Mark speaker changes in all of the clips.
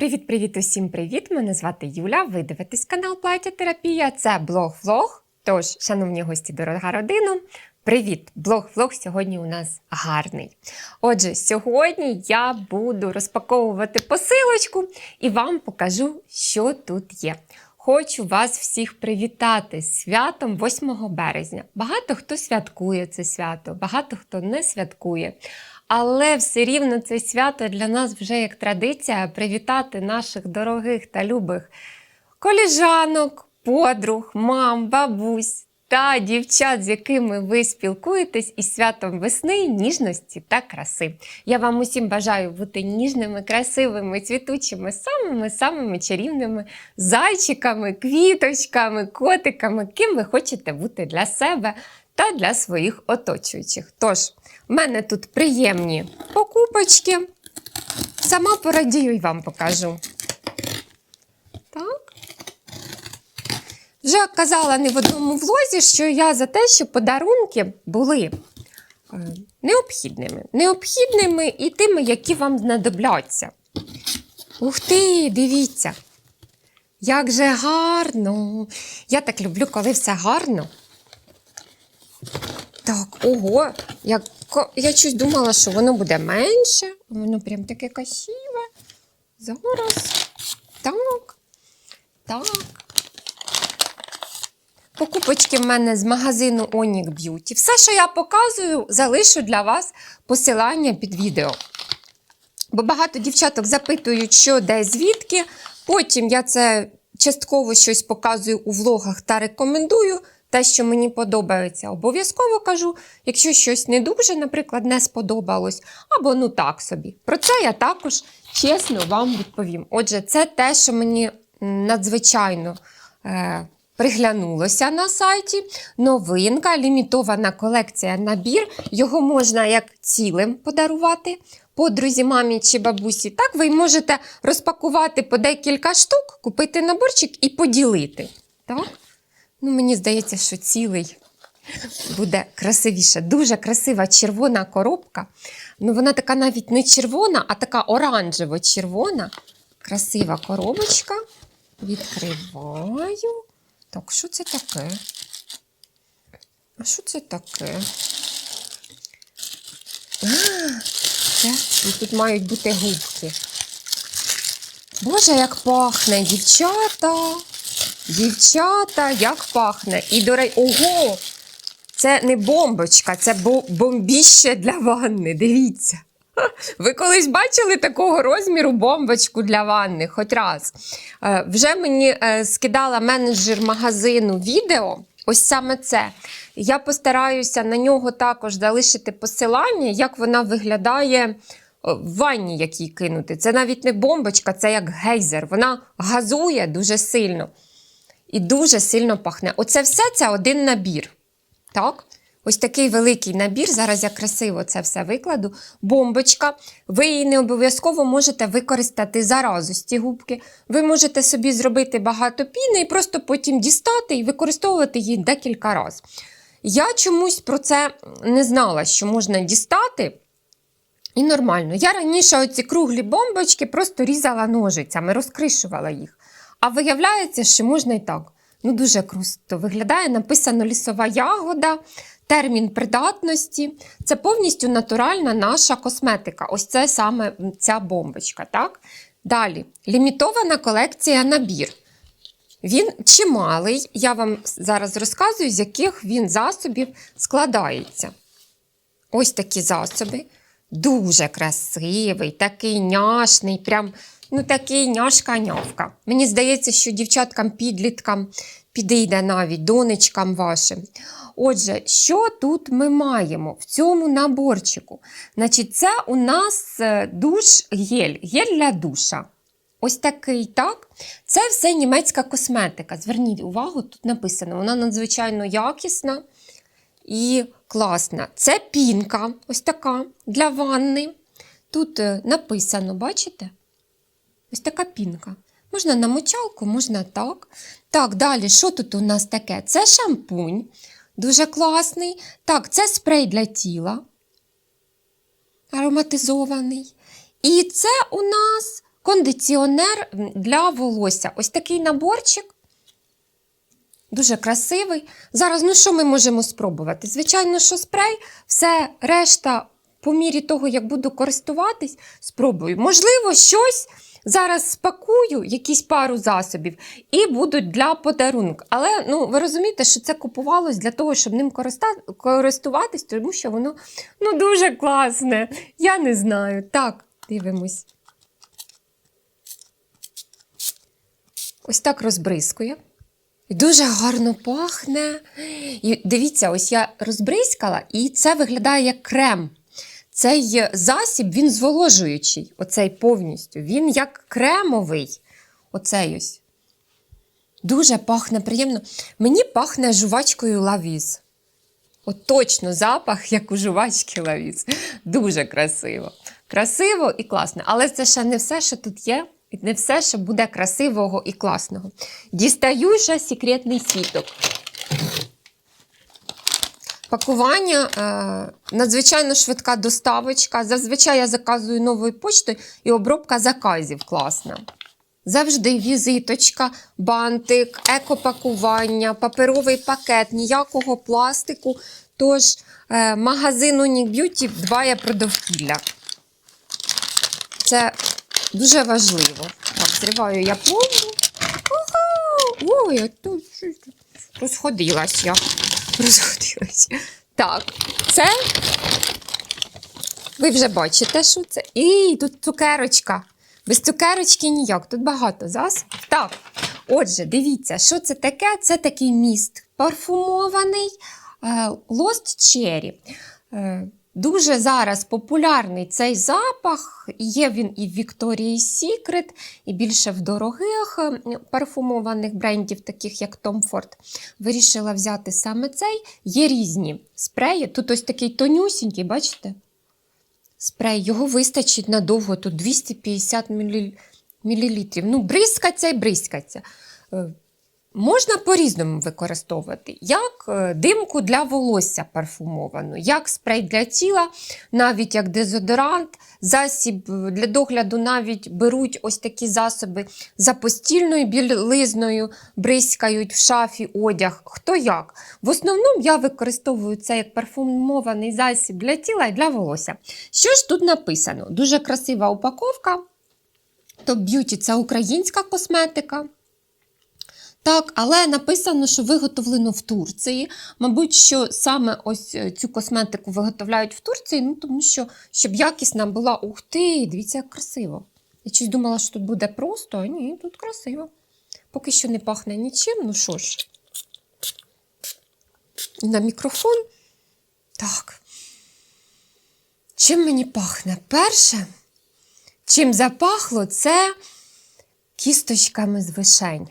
Speaker 1: Привіт-привіт усім привіт! Мене звати Юля. Ви дивитесь канал Плаття Терапія. Це блог-влог. Тож, шановні гості, дорога родина, привіт! Блог-влог сьогодні у нас гарний. Отже, сьогодні я буду розпаковувати посилочку і вам покажу, що тут є. Хочу вас всіх привітати святом 8 березня. Багато хто святкує це свято, багато хто не святкує. Але все рівно це свято для нас вже як традиція привітати наших дорогих та любих коліжанок, подруг, мам, бабусь та дівчат, з якими ви спілкуєтесь із святом весни, ніжності та краси. Я вам усім бажаю бути ніжними, красивими, цвітучими, самими самими чарівними зайчиками, квіточками, котиками, ким ви хочете бути для себе та для своїх оточуючих. Тож, в мене тут приємні покупочки. Сама порадію і вам покажу. Так. Вже казала не в одному влозі, що я за те, щоб подарунки були е, необхідними. Необхідними і тими, які вам знадобляться. Ух ти, дивіться! Як же гарно! Я так люблю, коли все гарно. Так, ого, як, я щось думала, що воно буде менше. Воно прям таке красиве. Зараз. Так. Так. Покупочки в мене з магазину Onyx Beauty. Все, що я показую, залишу для вас посилання під відео. Бо багато дівчаток запитують, що де звідки. Потім я це частково щось показую у влогах та рекомендую. Те, що мені подобається, обов'язково кажу. Якщо щось не дуже, наприклад, не сподобалось, або ну так собі. Про це я також чесно вам відповім. Отже, це те, що мені надзвичайно е, приглянулося на сайті. Новинка, лімітована колекція набір. Його можна як цілим подарувати подрузі, мамі чи бабусі. Так, ви можете розпакувати по декілька штук, купити наборчик і поділити. Так? Ну, мені здається, що цілий буде красивіше. Дуже красива червона коробка. Ну, вона така навіть не червона, а така оранжево-червона. Красива коробочка. Відкриваю. Так, що це таке? А що це таке? А, це, тут мають бути губки. Боже, як пахне, дівчата! Дівчата, як пахне. І до речі, ого! Це не бомбочка, це бомбіще для ванни. Дивіться. Ви колись бачили такого розміру бомбочку для ванни? Хоч раз. Е, вже мені е, скидала менеджер магазину відео. Ось саме це. Я постараюся на нього також залишити посилання, як вона виглядає в ванні, якій кинути. Це навіть не бомбочка, це як гейзер. Вона газує дуже сильно і дуже сильно пахне. Оце все це один набір. Так? Ось такий великий набір. Зараз я красиво це все викладу. Бомбочка. Ви її не обов'язково можете використати заразу з ці губки. Ви можете собі зробити багато піни і просто потім дістати і використовувати її декілька разів. Я чомусь про це не знала, що можна дістати. І нормально. Я раніше оці круглі бомбочки просто різала ножицями, розкришувала їх. А виявляється, що можна і так. Ну, дуже круто виглядає. Написано лісова ягода, термін придатності. Це повністю натуральна наша косметика. Ось це саме ця бомбочка. так? Далі, лімітована колекція набір. Він чималий, я вам зараз розказую, з яких він засобів складається. Ось такі засоби. Дуже красивий, такий няшний, прям ну такий няшка-нявка. Мені здається, що дівчаткам-підліткам підійде навіть донечкам вашим. Отже, що тут ми маємо в цьому наборчику? Значить, Це у нас е, душ-гель, гель для душа. Ось такий, так? Це все німецька косметика. Зверніть увагу, тут написано, вона надзвичайно якісна і класна. Це пінка, ось така для ванни. Тут е, написано, бачите? Ось така пінка. Можна на мочалку, можна так. Так, далі, що тут у нас таке? Це шампунь, дуже класний. Так, це спрей для тіла. Ароматизований. І це у нас кондиціонер для волосся. Ось такий наборчик. Дуже красивий. Зараз, ну що ми можемо спробувати? Звичайно, що спрей, все решта, по мірі того, як буду користуватись, спробую. Можливо, щось зараз спакую, якісь пару засобів, і будуть для подарунку. Але ну, ви розумієте, що це купувалось для того, щоб ним користуватись, тому що воно ну, дуже класне. Я не знаю. Так, дивимось. Ось так розбризкує. Дуже гарно пахне. І дивіться, ось я розбризкала, і це виглядає як крем. Цей засіб, він зволожуючий, оцей повністю. Він як кремовий. Оцей ось. Дуже пахне приємно. Мені пахне жувачкою лавіз. От точно запах, як у жувачки лавіз. Дуже красиво. Красиво і класно. Але це ще не все, що тут є. І не все, що буде красивого і класного. Дістаю ще секретний світок. Пакування е, надзвичайно швидка доставочка. Зазвичай я заказую новою почтою і обробка заказів класна. Завжди візиточка, бантик, екопакування, паперовий пакет, ніякого пластику. Тож е, магазин Unique Beauty дбає про довкілля. Це дуже важливо. Так, зриваю я пломбу. Ой, тут розходилась я. Розходилась. Так, це ви вже бачите, що це. І тут цукерочка. Без цукерочки ніяк, тут багато засобів. Так, отже, дивіться, що це таке? Це такий міст парфумований лост. Е, Дуже зараз популярний цей запах. Є він і в Victoria's Secret, і більше в дорогих е, парфумованих брендів, таких як Tom Ford. Вирішила взяти саме цей. Є різні спреї. Тут ось такий тонюсінький, бачите? Спрей, його вистачить надовго, тут 250 мл. Ну, бризкаться і бризкаться. Можна по-різному використовувати, як е, димку для волосся парфумовану, як спрей для тіла, навіть як дезодорант, засіб е, для догляду навіть беруть ось такі засоби за постільною білизною, бризкають в шафі одяг. Хто як? В основному я використовую це як парфумований засіб для тіла і для волосся. Що ж тут написано? Дуже красива упаковка. Топ Б'юті це українська косметика. Так, але написано, що виготовлено в Турції. Мабуть, що саме ось е, цю косметику виготовляють в Турції, ну тому що щоб якісна була ух ти, дивіться, як красиво. Я щось думала, що тут буде просто, а ні, тут красиво. Поки що не пахне нічим, ну що ж. На мікрофон. Так. Чим мені пахне? Перше, чим запахло, це кісточками з вишень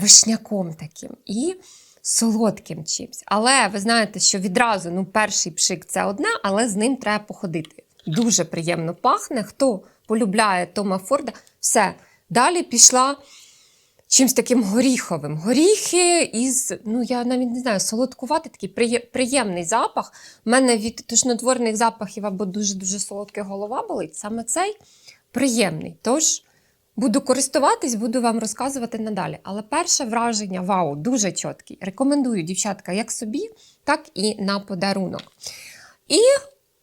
Speaker 1: вишняком таким і солодким чимсь. Але ви знаєте, що відразу ну, перший пшик це одне, але з ним треба походити. Дуже приємно пахне. Хто полюбляє Тома Форда, все. Далі пішла чимсь таким горіховим. Горіхи із, ну я навіть не знаю, солодкуватий такий приємний запах. У мене від тошнотворних запахів або дуже-дуже солодка голова болить. Саме цей приємний. Тож. Буду користуватись, буду вам розказувати надалі. Але перше враження вау, дуже чіткий. Рекомендую, дівчатка, як собі, так і на подарунок. І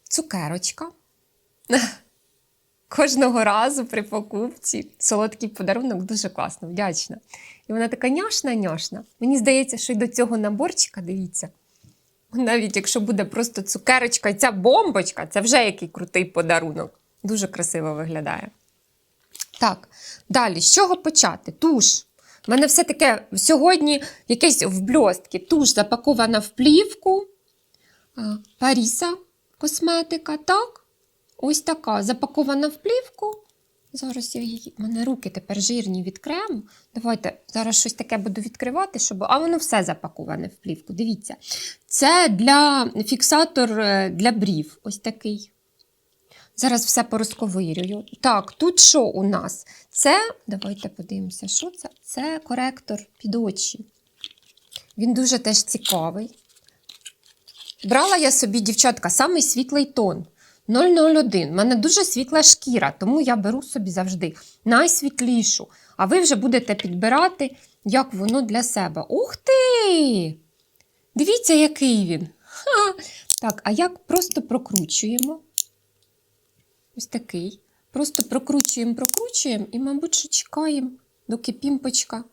Speaker 1: цукерочка. Кожного разу при покупці солодкий подарунок дуже класно, вдячна. І вона така няшна-няшна. Мені здається, що й до цього наборчика, дивіться. Навіть якщо буде просто цукерочка і ця бомбочка, це вже який крутий подарунок. Дуже красиво виглядає. Так, далі, з чого почати? Туш. У мене все таке сьогодні якесь в бльостки. Туш запакована в плівку. Паріса косметика, так? Ось така запакована в плівку. Зараз я її. У мене руки тепер жирні від крему. Давайте зараз щось таке буду відкривати, щоб. А воно все запаковане в плівку. Дивіться. Це для фіксатор е, для брів. Ось такий. Зараз все порозковирюю. Так, тут що у нас? Це, давайте подивимося, що це? Це коректор під очі. Він дуже теж цікавий. Брала я собі, дівчатка, самий світлий тон. 001. У мене дуже світла шкіра, тому я беру собі завжди найсвітлішу. А ви вже будете підбирати, як воно для себе. Ух ти! Дивіться, який він. Ха! Так, а як просто прокручуємо? Ось такий. Просто прокручуємо, прокручуємо і, мабуть, що чекаємо, доки пімпочка.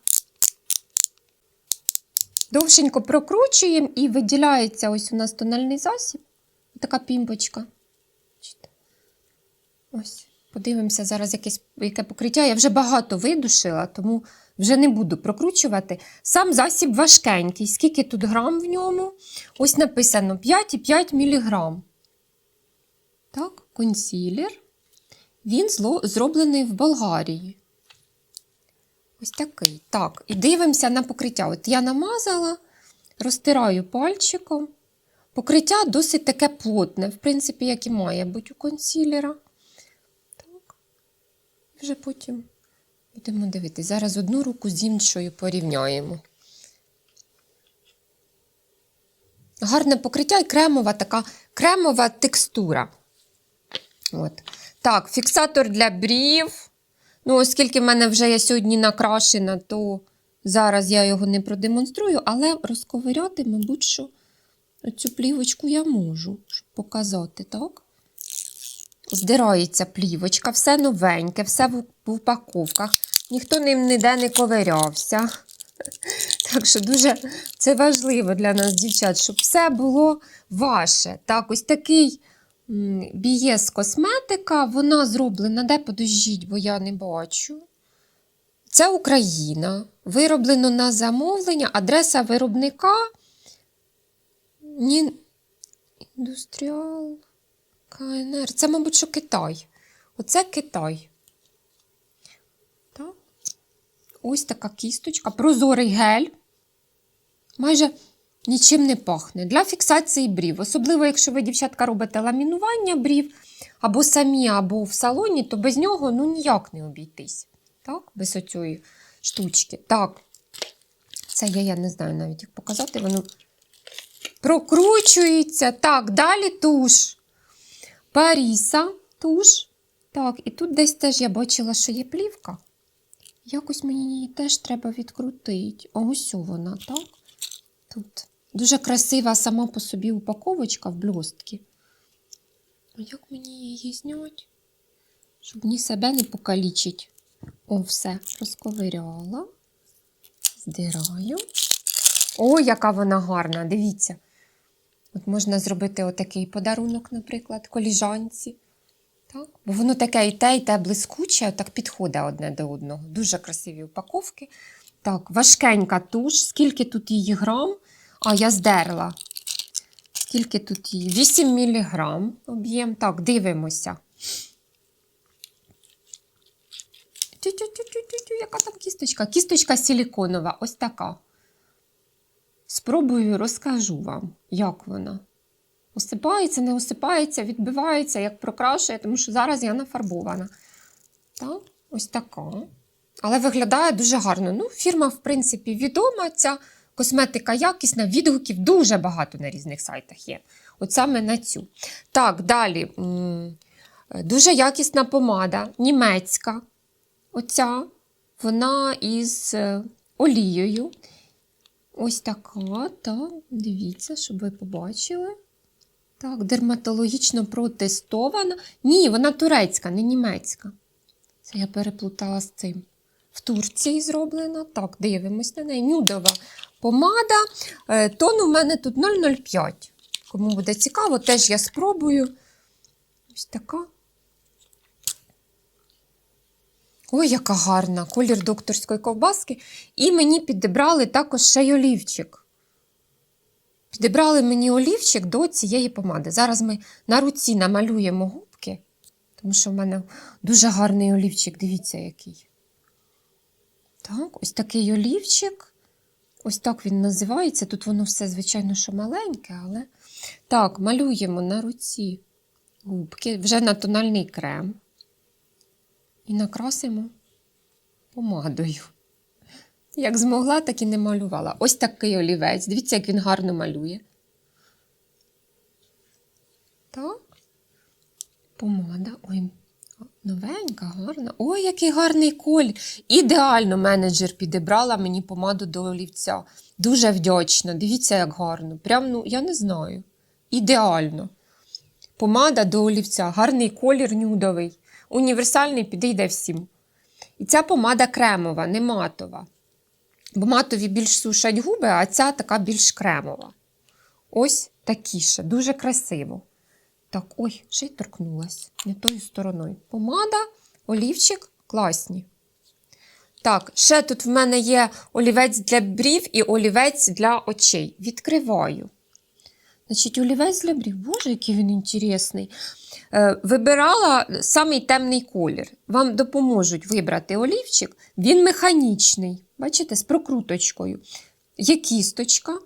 Speaker 1: Довшенько прокручуємо і виділяється ось у нас тональний засіб. Така пімпочка. Ось. Подивимося зараз якесь, яке покриття. Я вже багато видушила, тому вже не буду прокручувати. Сам засіб важкенький. Скільки тут грам в ньому? Ось написано 5,5 мг. Так, консілер. Він зло- зроблений в Болгарії. Ось такий. Так, і дивимося на покриття. От я намазала, розтираю пальчиком. Покриття досить таке плотне, в принципі, як і має бути у консілера. Так. Вже потім будемо дивитися. Зараз одну руку з іншою порівняємо. Гарне покриття і кремова така кремова текстура. От. Так, фіксатор для брів. Ну, оскільки в мене вже я сьогодні накрашена, то зараз я його не продемонструю, але розковиряти, мабуть, що цю плівочку я можу, показати, так? Здирається плівочка, все новеньке, все в, упаковках. Ніхто ним ніде не ковирявся. Так що дуже це важливо для нас, дівчат, щоб все було ваше. Так, ось такий бієс косметика, вона зроблена, де подождіть, бо я не бачу. Це Україна. Вироблено на замовлення, адреса виробника. Ні... Індустріал КНР. Це, мабуть, що Китай. Оце Китай. Так. Ось така кісточка. Прозорий гель. Майже нічим не пахне. Для фіксації брів. Особливо, якщо ви, дівчатка, робите ламінування брів, або самі, або в салоні, то без нього ну, ніяк не обійтись. Так? Без оцієї штучки. Так. Це я, я не знаю навіть, як показати. Воно прокручується. Так, далі туш. Паріса туш. Так, і тут десь теж я бачила, що є плівка. Якось мені її теж треба відкрутити. Ось вона, так? Тут дуже красива сама по собі упаковочка в блістки. А як мені її зняти? Щоб ні себе не покалічить. О, все, розковиряла. Здираю. О, яка вона гарна, дивіться. От можна зробити отакий подарунок, наприклад, коліжанці. Так? Бо воно таке і те, і те блискуче, так підходить одне до одного. Дуже красиві упаковки. Так, важкенька туш. Скільки тут її грам? А, я здерла. Скільки тут її? 8 міліграм об'єм. Так, дивимося. Тю-тю-тю-тю-тю, яка там кісточка? Кісточка силіконова, ось така. Спробую, розкажу вам, як вона. Осипається, не осипається, відбивається, як прокрашує, тому що зараз я нафарбована. Так, ось така. Але виглядає дуже гарно. Ну, фірма, в принципі, відома. Ця косметика якісна, відгуків дуже багато на різних сайтах є. От саме на цю. Так, далі. Дуже якісна помада, німецька. Оця, вона із е, олією. Ось така, так, дивіться, щоб ви побачили. Так, дерматологічно протестована. Ні, вона турецька, не німецька. Це я переплутала з цим. В Турції зроблена. Так, дивимось на неї. Нюдова помада. Е, Тон у мене тут 0,05. Кому буде цікаво, теж я спробую. Ось така. Ой, яка гарна! Колір докторської ковбаски. І мені підібрали також ще й олівчик. Підібрали мені олівчик до цієї помади. Зараз ми на руці намалюємо губки, тому що в мене дуже гарний олівчик, дивіться, який. Так, ось такий олівчик. Ось так він називається. Тут воно все, звичайно, що маленьке, але. Так, малюємо на руці губки, вже на тональний крем. І накрасимо помадою. Як змогла, так і не малювала. Ось такий олівець. Дивіться, як він гарно малює. Так. помада. Ой, новенька, гарна. Ой, який гарний колір. Ідеально менеджер підібрала мені помаду до олівця. Дуже вдячна. Дивіться, як гарно. Прям, ну, я не знаю. Ідеально. Помада до олівця, гарний колір нюдовий. Універсальний підійде всім. І ця помада кремова, не матова. Бо матові більш сушать губи, а ця така більш кремова. Ось такіше, дуже красиво. Так, ой, ще й торкнулась не тою стороною. Помада, олівчик класні. Так, ще тут в мене є олівець для брів і олівець для очей. Відкриваю. Значить, олівець для брів. Боже, який він інтересний. Е, вибирала самий темний колір. Вам допоможуть вибрати олівчик. Він механічний. Бачите, з прокруточкою. Є кісточка,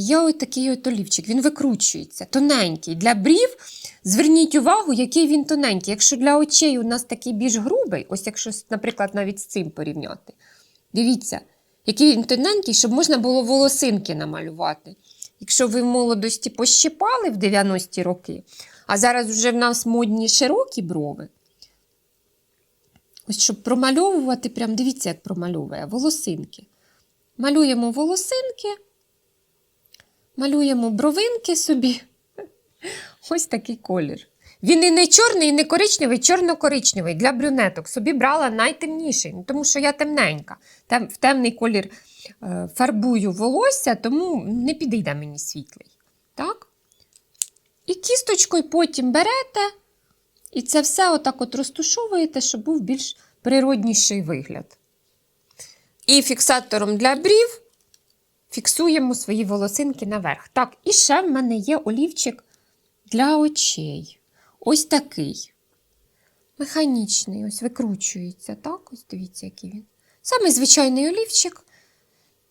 Speaker 1: є ось такий от олівчик. Він викручується, тоненький. Для брів зверніть увагу, який він тоненький. Якщо для очей у нас такий більш грубий, ось якщо, наприклад, навіть з цим порівняти. Дивіться, який він тоненький, щоб можна було волосинки намалювати. Якщо ви в молодості пощипали в 90-ті роки, а зараз вже в нас модні широкі брови. Ось щоб промальовувати, прям дивіться, як промальовує волосинки. Малюємо волосинки, малюємо бровинки собі. Ось такий колір. Він і не чорний, і не коричневий, чорно-коричневий. Для брюнеток собі брала найтемніший, тому що я темненька. Тем, в темний колір е, фарбую волосся, тому не підійде мені світлий. Так? І кісточкою потім берете, і це все отак от розтушовуєте, щоб був більш природніший вигляд. І фіксатором для брів фіксуємо свої волосинки наверх. Так, і ще в мене є олівчик для очей. Ось такий. Механічний, ось викручується. Так, ось дивіться, який він. Самий звичайний олівчик.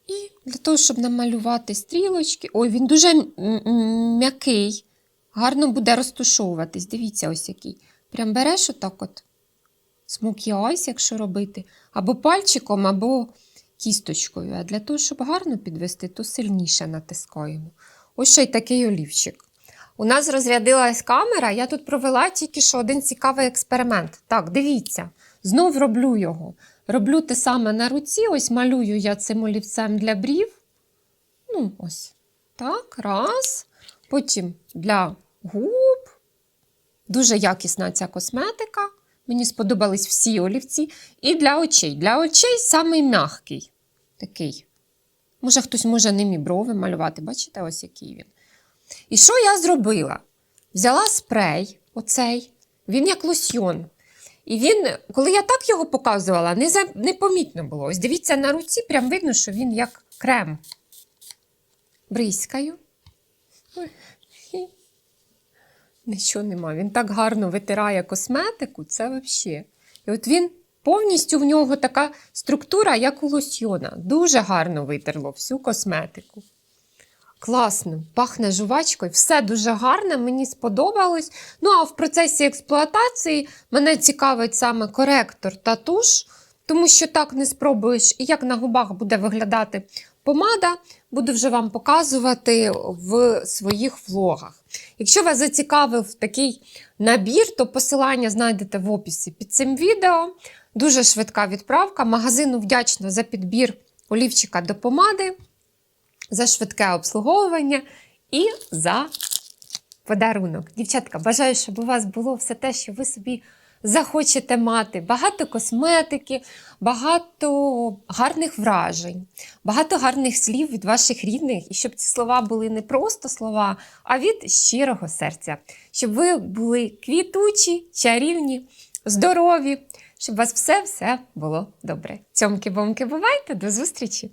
Speaker 1: І для того, щоб намалювати стрілочки. Ой, він дуже м'який. Гарно буде розтушовуватись. Дивіться, ось який. Прям береш отак от смокі айс, якщо робити, або пальчиком, або кісточкою. А для того, щоб гарно підвести, то сильніше натискаємо. Ось ще й такий олівчик. У нас розрядилась камера, я тут провела тільки що один цікавий експеримент. Так, дивіться, знов роблю його. Роблю те саме на руці, ось малюю я цим олівцем для брів. Ну, ось. Так, раз. Потім для губ. Дуже якісна ця косметика. Мені сподобались всі олівці. І для очей. Для очей самий м'який. Такий. Може, хтось може ним брови малювати. Бачите, ось який він. І що я зробила? Взяла спрей, оцей, він як лосьйон. І він, коли я так його показувала, не за- непомітно було. Ось дивіться на руці, прям видно, що він як крем. Бризкаю. Нічого нема. Він так гарно витирає косметику, це взагалі. І от він повністю в нього така структура, як у лосьйона. Дуже гарно витерло всю косметику. Класно, пахне жувачкою, все дуже гарне, мені сподобалось. Ну а в процесі експлуатації мене цікавить саме коректор та туш, тому що так не спробуєш, і як на губах буде виглядати помада, буду вже вам показувати в своїх влогах. Якщо вас зацікавив такий набір, то посилання знайдете в описі під цим відео. Дуже швидка відправка. Магазину вдячна за підбір олівчика до помади за швидке обслуговування і за подарунок. Дівчатка, бажаю, щоб у вас було все те, що ви собі захочете мати. Багато косметики, багато гарних вражень, багато гарних слів від ваших рідних, і щоб ці слова були не просто слова, а від щирого серця. Щоб ви були квітучі, чарівні, здорові, щоб у вас все-все було добре. Цьомки-бомки, бувайте, до зустрічі!